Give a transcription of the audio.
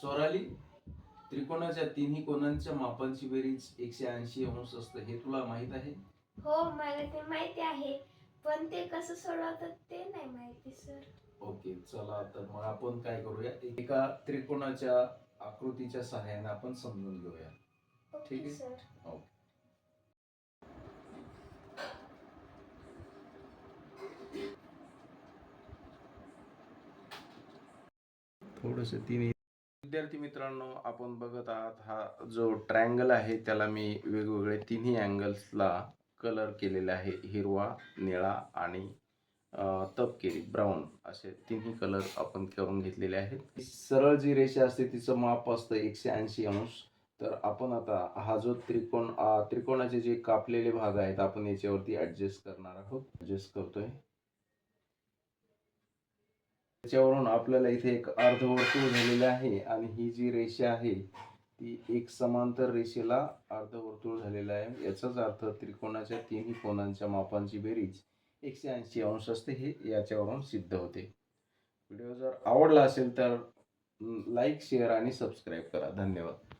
स्वराली त्रिकोणाच्या तिन्ही कोणांच्या मापांची बेरीज एकशे ऐंशी अंश असतं हे तुला माहीत आहे? हो मला ते माहिती आहे. पण ते कसं सोडवतात ते नाही माहिती सर. ओके चला तर मग आपण काय करूया? एका त्रिकोणाच्या आकृतीच्या सहाय्याने आपण समजून घेऊया. ठीक ओके आहे. सर. थोडस तिन्ही विद्यार्थी मित्रांनो आपण बघत आहात हा जो ट्रायंगल आहे त्याला मी वेगवेगळे तिन्ही अँगल्सला कलर केलेला आहे. हिरवा निळा आणि तपकिरी ब्राऊन असे तिन्ही कलर आपण करून घेतलेले आहेत. सरळ जी रेषा असते तिचं माप असतं एकशे ऐंशी अंश. तर आपण आता हा जो त्रिकोण त्रिकोणाचे जे कापलेले भाग आहेत आपण याच्यावरती ऍडजस्ट करणार आहोत. ऍडजस्ट करतोय. त्याच्यावरून आपल्याला इथे एक अर्धवर्तुळ झालेलं आहे आणि ही जी रेषा आहे ती एक समांतर रेषेला अर्धवर्तुळ झालेलं आहे. याचाच अर्थ त्रिकोणाच्या तिन्ही कोणांच्या मापांची बेरीज एकशे ऐंशी अंश असते हे याच्यावरून सिद्ध होते. व्हिडिओ जर आवडला असेल तर लाईक शेअर आणि सबस्क्राईब करा. धन्यवाद.